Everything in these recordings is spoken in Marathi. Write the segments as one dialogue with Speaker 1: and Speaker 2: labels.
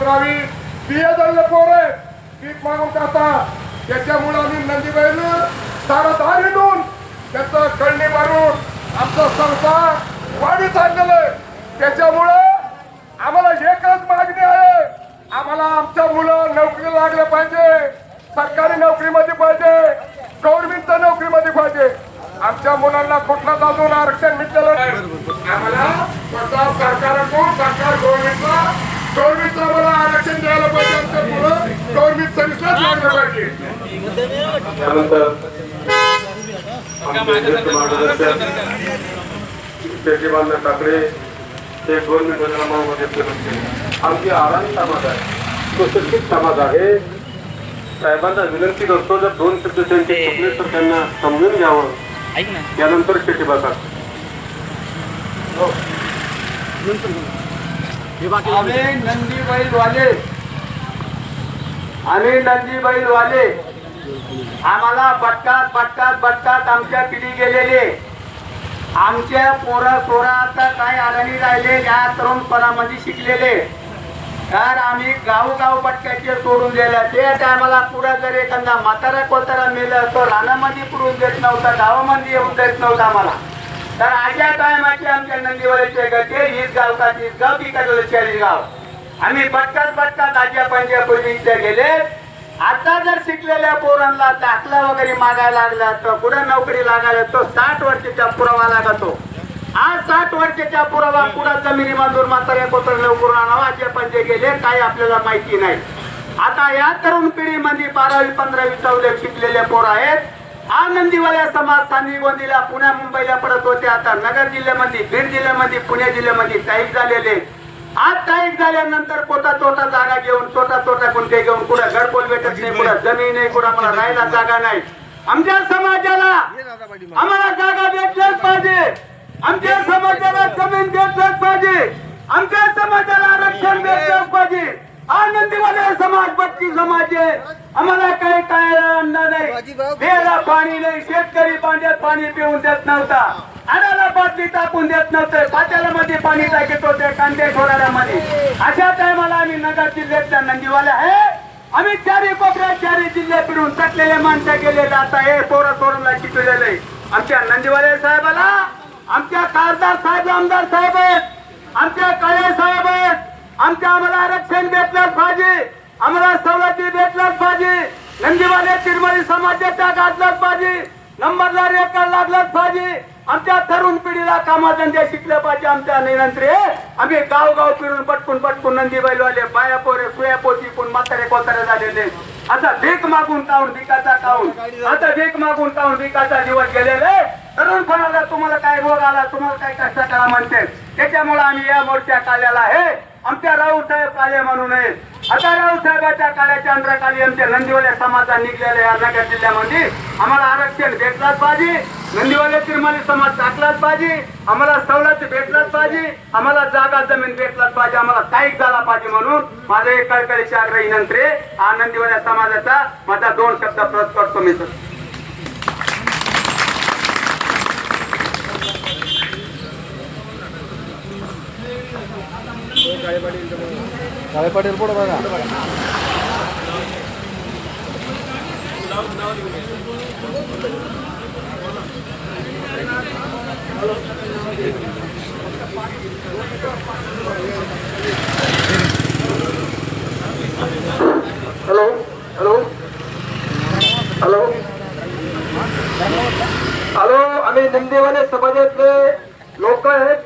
Speaker 1: पंधरावी बिये झालेले पोर. पीक मागून खाता त्याच्यामुळे आम्ही नंदीबाईल सारा धार येऊन त्याचं कळणी मारून आमचा संसार वाढी आणलेलं त्याच्यामुळं आम्हाला एकच मागणी आहे. आम्हाला आमच्या मुलं नोकरी लागले पाहिजे. सरकारी नोकरीमध्ये पाहिजे. गव्हर्नमेंटच्या नोकरीमध्ये पाहिजे. आमच्या मुलांना कुठलाच अजून आरक्षण मिळलेलं नाही. आम्हाला स्वतः सरकारकडून सरकार गव्हर्नमेंटला गव्हर्नमेंटला आम्हाला आरक्षण द्यायला पाहिजे आमच्या मुलं गव्हर्नमेंट सर्व्हिसलाच लागलं पाहिजे.
Speaker 2: त्यानंतर आमचे ज्येष्ठ मार्गदर्शक शेतीबांध ठाकरे हे दोन मिनिटामध्ये फिरत आमची आरामी समाज आहे. तो शिक्षित समाज आहे. साहेबांना विनंती करतो जर दोन शब्द त्यांचे चुकले तर त्यांना समजून घ्यावं. त्यानंतर शेती बघा
Speaker 3: आम्ही नंदी बैल वाले आम्ही नंदी आम्हाला बटकात बटकात बटकात आमच्या पिढी गेलेले आमच्या पोरा सोरा आता काय आढळणी राहिले या तरुणपणामध्ये शिकलेले तर आम्ही गावगाव पटक्याचे सोडून दिलं. ते टायमाला पुढं जर एखादा म्हातारा कोतारा मेलं तो रानामध्ये पुरून देत नव्हता गावामध्ये येऊन देत नव्हता आम्हाला. तर अशा टायमाची आमच्या नंदीवाल्याचे गटे हीच गाव का तीच गाव तिकडलं का गाव? आम्ही बटकात बटकात आजच्या पंजा गेले. आता जर शिकलेल्या पोरांना दाखला वगैरे मागायला लागला तर कुठं नोकरी लागायला तो साठ वर्षाचा पुरावा लागतो. आज साठ वर्षाच्या पुरावा कुठं जमिनी मंजूर म्हाताऱ्या कोतर लवकर आणावा आजच्या पंजे गेले काही आपल्याला माहिती नाही. आता या तरुण पिढीमध्ये बारावी पंधरावी चौदा शिकलेले पोर आहेत. आनंदीवाल्या समाज सांगली गोंदीला पुण्या मुंबईला पडत होते. आता नगर जिल्ह्यामध्ये बीड जिल्ह्यामध्ये पुणे जिल्ह्यामध्ये टाईप झालेले आज टाईप झाल्यानंतर पोटा तोटा जागा घेऊन छोटा तोटा गुंठे घेऊन कुठं घरपोल भेटत नाही कुठं जमीन नाही कुठं मला राहायला जागा नाही. आमच्या समाजाला आम्हाला जागा भेटल्याच पाहिजे. आमच्या समाजाला जमीन भेटलंच पाहिजे. आमच्या समाजाला आरक्षण भेटलंच पाहिजे. आनंदीवाले समाज बत्ती समाज आहे. आम्हाला काही काय अंडा नाही. बेला पाणी नाही शेतकरी पाण्यात पाणी पिऊन देत नव्हता. आडाला बाटली टाकून देत नव्हते. पात्याला मध्ये पाणी टाकत होते कांदे मध्ये अशा टायमाला आम्ही नगर जिल्ह्यातल्या नंदीवाले आहे आम्ही चारी कोपऱ्यात चारी जिल्हे फिरून टकलेले माणसं गेलेले आता हे पोरं सोडूनला शिकलेले आमच्या नंदीवाले साहेबाला आमच्या खासदार साहेब आमदार साहेब आहेत. आमच्या काळे साहेब आहेत. आमच्या आम्हाला आरक्षण भेटलंच पाहिजे. आम्हाला सवलती भेटलाच पाहिजे नंदीवाले तिरमली समाजाच्या गाजलाच पाहिजे नंबरदार एका लागलाच पाहिजे आमच्या तरुण पिढीला कामाधंदे शिकले पाहिजे आमच्या निरंत्री. आम्ही गाव गाव फिरून पटकून पटकून नंदी बैलवाले बाया पोरे सुया पोती पण म्हातारे कोतारे झालेले. आता भीक मागून काऊन भिकाचा काऊन? आता भीक मागून काऊन भिकाचा दिवस गेलेले? तरुण फळाला तुम्हाला काय रोग आला तुम्हाला काय कष्ट करा म्हणते? त्याच्यामुळे आम्ही या मोर्चा काढलेला आहे. आमच्या राऊसाहेब काळे म्हणून आता राऊसाहेबाच्या काळ्याच्या अंतराखाली आमच्या नंदीवाल्या समाजा निघलेल्या या नगर जिल्ह्यामध्ये आम्हाला आरक्षण भेटलाच पाहिजे. नंदीवाले तिरमाली समाज टाकलाच पाहिजे. आम्हाला सवलत भेटलाच पाहिजे. आम्हाला जागा जमीन भेटलाच पाहिजे. आम्हाला स्थायिक झाला पाहिजे म्हणून माझं एक कळकळीची आग्रही नंतर हा नंदीवाल्या समाजाचा माझा दोन शब्द प्रत करतो मी सर.
Speaker 4: काळे पाटील पुढे बघा.
Speaker 1: Hello hello. हॅलो. हॅलो आम्ही नंदेवाले समाजातले लोक आहेत.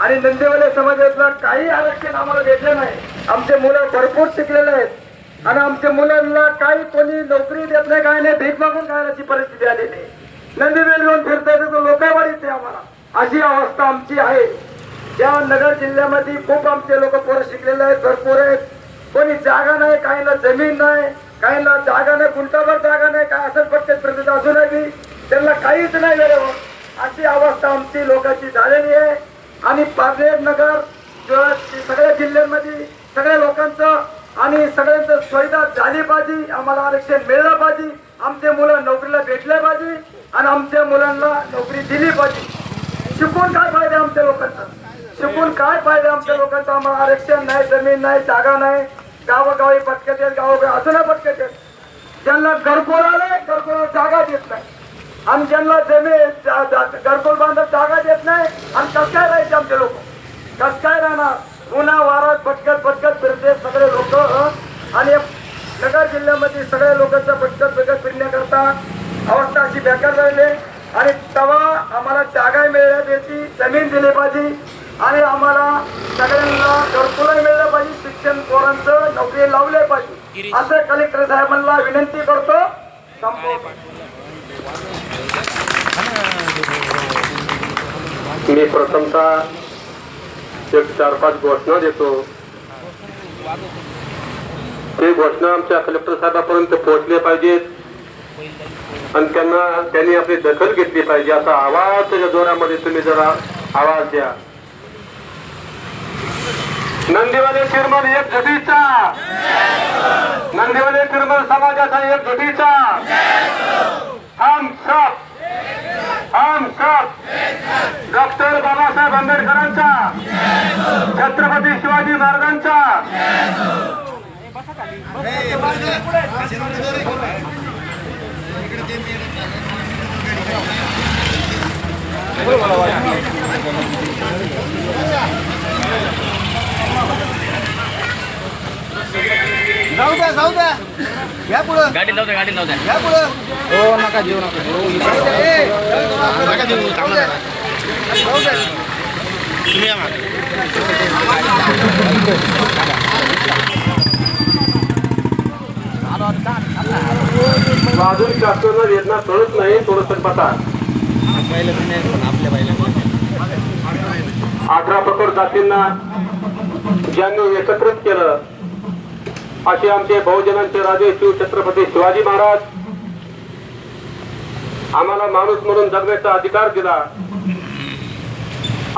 Speaker 1: आणि नंदेवाले समाजातलं काही आरक्षण आम्हाला भेटलं नाही. आमचे मुलं भरपूर शिकलेले आहेत. आणि आमच्या मुलांना काही कोणी नोकरी देत नाही काय नाही भीक मागून खायची परिस्थिती आलेली आहे. नंदीवेल घेऊन फिरता येतं लोकांवाडीच आहे आम्हाला. अशी अवस्था आमची आहे. या नगर जिल्ह्यामध्ये खूप आमचे लोक पोरं शिकलेले आहेत भरपूर आहेत. कोणी जागा नाही काहींना जमीन नाही काहींना जागा नाही गुंटाभर जागा नाही काय असंच प्रत्येक प्रदेश असूनही त्यांना काहीच नाही वेळेवर हो. अशी अवस्था आमची लोकांची झालेली आहे. आणि पारनेर नगर सगळ्या जिल्ह्यांमध्ये सगळ्या लोकांचं आणि सगळ्यांचं सुविधा झाली पाहिजे. आम्हाला आरक्षण मिळलं पाहिजे. आमचे मुलं नोकरीला भेटल्या पाहिजे आणि आमच्या मुलांना नोकरी दिली पाहिजे. शिकून काय फायदा आमच्या लोकांचा? शिकून काय फायदा आमच्या लोकांचा? आम्हाला आरक्षण नाही जमीन नाही जागा नाही. गावोगावी पटकत आहेत गावोगावी अजूनही पटकत आहेत ज्यांना घरकोल आले घरकोल जागा देत नाही. आणि ज्यांना जमीन घरकोल बांधत जागा देत नाही आणि कसं काय राहायचे आमचे लोक? कसं काय राहणार? उन्हा वारात पटकत पटकत फिरते सगळे लोक आणि नगर जिल्ह्यामध्ये सगळ्या लोकांचा पटकत पटकत फिरण्याकरता अवस्था अशी बेकार झालेली आहे. आणि तेव्हा आम्हाला जागा मिळल्या पाहिजे जमीन दिली पाहिजे. आणि आम्हाला सगळ्यांना घरकुलही मिळलं पाहिजे शिक्षण पोरांचं नोकरी लावले पाहिजे. असं कलेक्टर साहेबांना विनंती करतो.
Speaker 2: मी प्रथमतः एक चार पाच घोषणा देतो. ते घोषणा आमच्या कलेक्टर साहेबापर्यंत पोहोचले पाहिजेत. आणि त्यांना त्यांनी आपली दखल घेतली पाहिजे. असा आवाज त्याच्या जोरामध्ये तुम्ही जरा आवाज द्या. नंदीवाले फिरमन एक झुटीचा. नंदीवाले फिरमन समाजाचा एक झुटीचा. हम सब हम सब डॉक्टर बाबासाहेब आंबेडकरांचा. छत्रपती शिवाजी महाराजांचा.
Speaker 4: जाऊ द्या जाऊ द्या. या पुढं.
Speaker 5: गाडी लावते गाडी लावते
Speaker 4: या पुढं. हो नका जेऊ नका नका द्या जाऊ द्या.
Speaker 5: तुम्ही या मागे.
Speaker 2: अजून शासनाला कळत नाही थोडस अठरा प्रकट जातींना ज्यांनी एकत्रित केलं असे आमचे बहुजनांचे राजे शिव छत्रपती शिवाजी महाराज आम्हाला माणूस म्हणून जगण्याचा अधिकार दिला.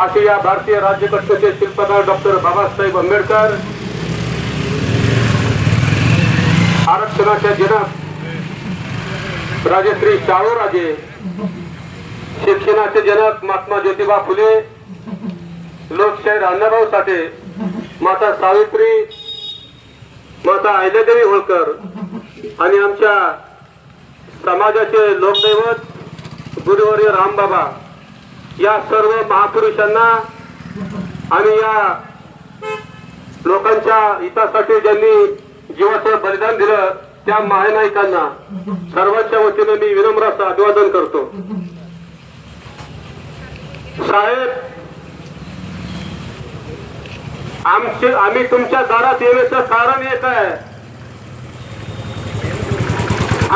Speaker 2: असे या भारतीय राज्यकर्त्याचे शिल्पकार डॉक्टर बाबासाहेब आंबेडकर. आरक्षणाच्या जनक राजश्री शाहूराजे शिक्षणाचे जनक महात्मा ज्योतिबा फुले. लोकशाहीर अण्णाभाऊ साठे. माता सावित्री. माता अहिल्यादेवी होळकर. आणि आमच्या समाजाचे लोकदैवत गुरुवर्य रामबाबा. या सर्व महापुरुषांना आणि या लोकांच्या हितासाठी ज्यांनी जीवाचं बलिदान दिलं त्या महानायकांना सर्वांच्या वतीने मी विनम्र असं अभिवादन करतो. साहेब आमचे आम्ही तुमच्या दारात येण्याचं कारण एक आहे.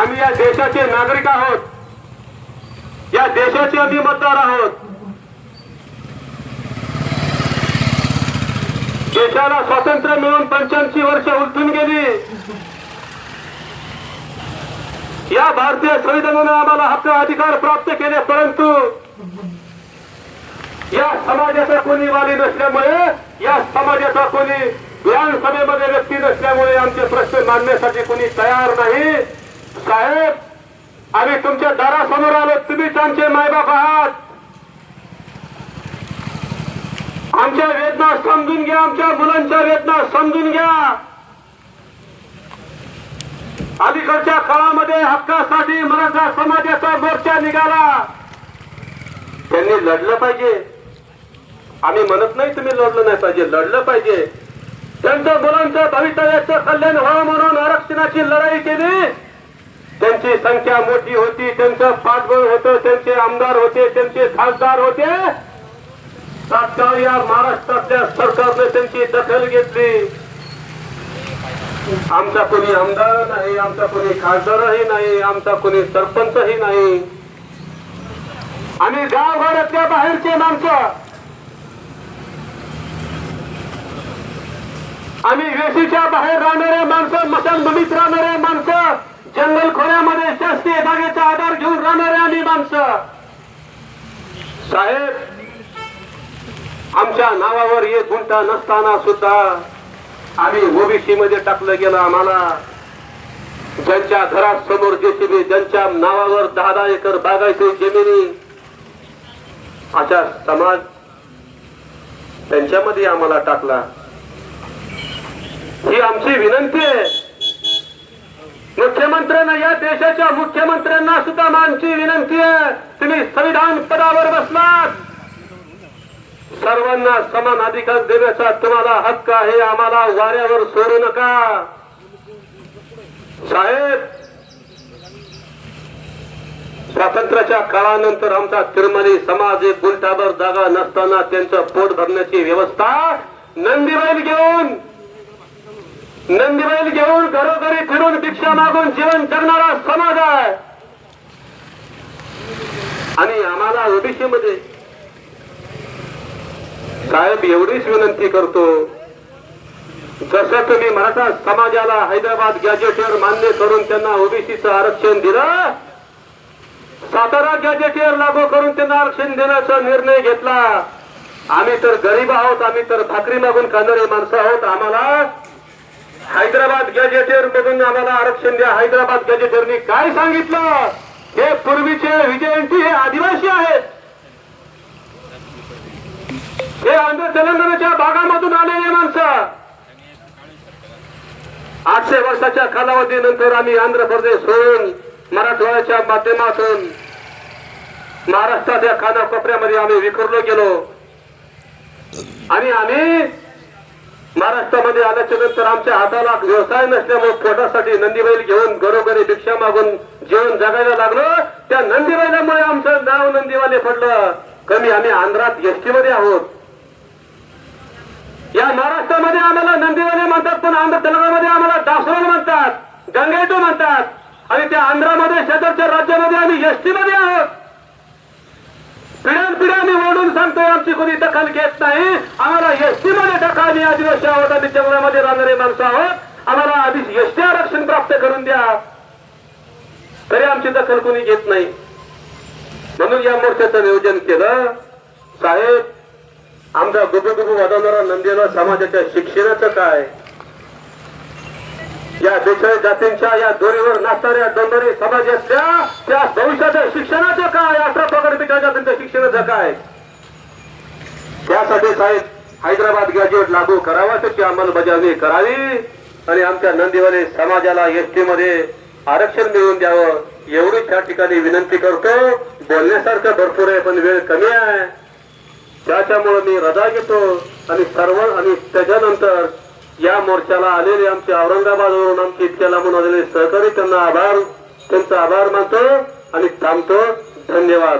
Speaker 2: आम्ही या देशाचे नागरिक आहोत. या देशाचे आम्ही मतदार आहोत. देशाला स्वातंत्र्य मिळून पंच्याऐंशी वर्ष उलटून गेली. या भारतीय संविधानाने आम्हाला हक्क अधिकार प्राप्त केले परंतु या समाजाचा कोणी वाली नसल्यामुळे या समाजाचा कोणी विधानसभेमध्ये व्यक्ती नसल्यामुळे आमचे प्रश्न मांडण्यासाठी कोणी तयार नाही. साहेब आम्ही तुमच्या दारासमोर आलो तुम्हीच आमचे मायबाप आहात. आमच्या वेदना समजून घ्या आमच्या मुलांच्या वेदना समजून घ्या. अलीकडच्या काळामध्ये हक्कासाठी मराठा समाजाचा मोर्चा निघाला. त्यांनी लढलं पाहिजे. आम्ही म्हणत नाही तुम्ही लढलं नाही पाहिजे लढलं पाहिजे. त्यांच्या मुलांच्या भवितव्याचं कल्याण व्हावं म्हणून आरक्षणाची लढाई केली. त्यांची संख्या मोठी होती त्यांचं पाठबळ होतं त्यांचे आमदार होते त्यांचे खासदार होते. तात्काळ या महाराष्ट्रातल्या सरकारने त्यांची दखल घेतली. आमचा कोणी आमदार नाही आमचा कोणी खासदारही नाही आमचा कोणी सरपंचही नाही. आणि गावघरातल्या बाहेरचे माणसं. आणि वेशीच्या बाहेर राहणाऱ्या माणसं मशानभूमीत राहणाऱ्या माणसं जंगल खोऱ्यामध्ये शासकीय जागेचा आधार घेऊन राहणाऱ्या आम्ही माणसं. साहेब आमच्या नावावर एक गुंठा नसताना सुद्धा आम्ही ओबीसी मध्ये टाकलं गेलं आम्हाला. ज्यांच्या घरासमोर जेसीबी ज्यांच्या नावावर दहा दहा एकर बागायती जमिनी अशा समाज त्यांच्यामध्ये आम्हाला टाकला. ही आमची विनंती आहे. मुख्यमंत्र्यांना या देशाच्या मुख्यमंत्र्यांना सुद्धा आमची विनंती आहे. तुम्ही संविधान पदावर बसलात. सर्वांना समान अधिकार देण्याचा तुम्हाला हक्क आहे. आम्हाला वाऱ्यावर सोडू नका. साहेब स्वातंत्र्याच्या काळानंतर आमचा तिरमली समाज एक गुलटाभर जागा नसताना त्यांचं पोट भरण्याची व्यवस्था नंदीबैल घेऊन नंदीबैल घेऊन घरोघरी फिरून भिक्षा मागून जीवन जगणारा समाज आहे. आणि आम्हाला ओबीसी मध्ये साहेब एवढीच विनंती करतो. जसं तुम्ही मराठा समाजाला हैदराबाद गॅजेटवर मान्य करून त्यांना ओबीसीचं आरक्षण दिलं सातारा गॅजेटवर लागू करून त्यांना आरक्षण देण्याचा निर्णय घेतला. आम्ही तर गरीब आहोत आम्ही तर भाकरी मागून खाणारे माणसं आहोत. आम्हाला हैदराबाद गॅजेटियर मधून आम्हाला आरक्षण द्या. हैदराबाद गॅजेटियरनी काय सांगितलं? हे पूर्वीचे विजयंती हे आदिवासी आहेत. हे आंध्र तेलंगणाच्या भागामधून आलेले माणसं. आठशे वर्षाच्या कालावधीनंतर आम्ही आंध्र प्रदेश होऊन मराठवाड्याच्या माध्यमातून महाराष्ट्राच्या कानाकोपऱ्यामध्ये आम्ही विखुरलो गेलो. आणि आम्ही महाराष्ट्रामध्ये आल्याच्यानंतर आमच्या हाताला व्यवसाय नसल्यामुळे पोटासाठी नंदीबैल घेऊन घरोघरी भिक्षा मागून जेवण जगायला लागलो. त्या नंदीबैलामुळे आमचं नाव नंदीवाले पडलं. कमी आम्ही आंध्रात एसटी मध्ये आहोत. या महाराष्ट्रामध्ये आम्हाला नंदीवाले म्हणतात पण आंध्र तेलंगणामध्ये आम्हाला दासवाल म्हणतात गंगेटू म्हणतात. आणि त्या आंध्रामध्ये शेजारच्या राज्यामध्ये आम्ही एसटी मध्ये आहोत. पिढ्यान पिढ्या आम्ही ओढून सांगतोय आमची कोणी दखल घेत नाही. आम्हाला एसटी मध्ये टाका आम्ही आदिवासी आहोत आम्ही जंगलामध्ये राहणारे माणसं आहोत. आम्हाला आधी एसटी आरक्षण प्राप्त करून द्या. तरी आमची दखल कोणी घेत नाही. म्हणून या मोर्चाचं नियोजन केलं. साहेब आमचा गुबू वाजवणारा नंदीला समाजाच्या शिक्षणाचं काय? या बेचाळीस जातींच्या या दोरीवर नाचणाऱ्या दोंदरी समाजातल्या त्या भविष्याच्या शिक्षणाचं काय? अठरा पगड पिठा जातींच्या शिक्षणाचं काय? त्यासाठी साहेब हैदराबाद ग्रॅज्युएट लागू करावा त्याची अंमलबजावणी करावी आणि आमच्या नंदीवाले समाजाला एसटी मध्ये आरक्षण मिळवून द्यावं. एवढी त्या ठिकाणी विनंती करतो. बोलण्यासारखं भरपूर आहे पण वेळ कमी आहे. त्याच्यामुळे मी रजा घेतो आणि सर्व आणि त्याच्यानंतर या मोर्चाला आलेले आमचे औरंगाबादवरून आमचे इतक्या लांबून आलेले सहकारी त्यांना आभार त्यांचा आभार मानतो आणि थांबतो. धन्यवाद.